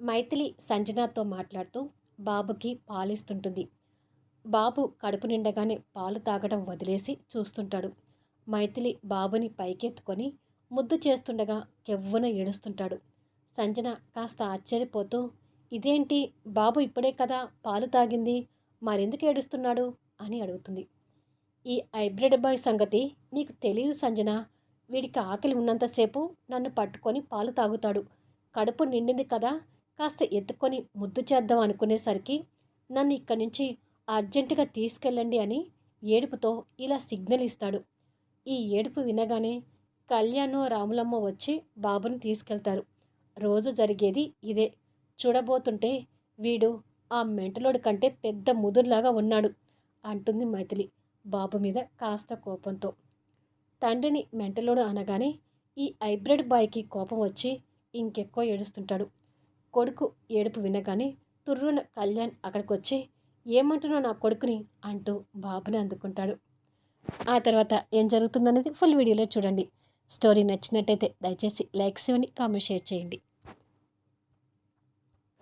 మైథిలి సంజనాతో మాట్లాడుతూ బాబుకి పాలిస్తుంటుంది. బాబు కడుపు నిండగానే పాలు తాగడం వదిలేసి చూస్తుంటాడు. మైథిలి బాబుని పైకెత్తుకొని ముద్దు చేస్తుండగా కెవ్వున ఏడుస్తుంటాడు. సంజన కాస్త ఆశ్చర్యపోతూ ఇదేంటి? బాబు ఇప్పుడే కదా పాలు తాగింది. మరెందుకు ఏడుస్తున్నాడు? అని అడుగుతుంది. ఈ హైబ్రిడ్ బాయ్ సంగతి నీకు తెలియదు సంజన. వీడికి ఆకలి ఉన్నంతసేపు నన్ను పట్టుకొని పాలు తాగుతాడు. కడుపు నిండింది కదా కాస్త ఎత్తుకొని ముద్దు చేద్దాం అనుకునేసరికి నన్ను ఇక్కడి నుంచి అర్జెంటుగా తీసుకెళ్ళండి అని ఏడుపుతో ఇలా సిగ్నల్ ఇస్తాడు. ఈ ఏడుపు వినగానే కళ్యాణ్ రాములమ్మ వచ్చి బాబుని తీసుకెళ్తారు. రోజు జరిగేది ఇదే. చూడబోతుంటే వీడు ఆ మెంటలోడి కంటే పెద్ద ముదురులాగా ఉన్నాడు అంటుంది మైథిలి బాబు మీద కాస్త కోపంతో. తండ్రిని మెంటలోడు అనగానే ఈ హైబ్రిడ్ బాయ్కి కోపం వచ్చి ఇంకెక్కువ ఏడుస్తుంటాడు. కొడుకు ఏడుపు వినగానే తుర్రున కళ్యాణ్ అక్కడికి వచ్చి ఏమంటున్నావు నా కొడుకుని? అంటూ బాబుని అందుకుంటాడు. ఆ తర్వాత ఏం జరుగుతుందనేది ఫుల్ వీడియోలో చూడండి. స్టోరీ నచ్చినట్టయితే దయచేసి లైక్స్ ఇవ్వండి కామెంట్ షేర్ చేయండి.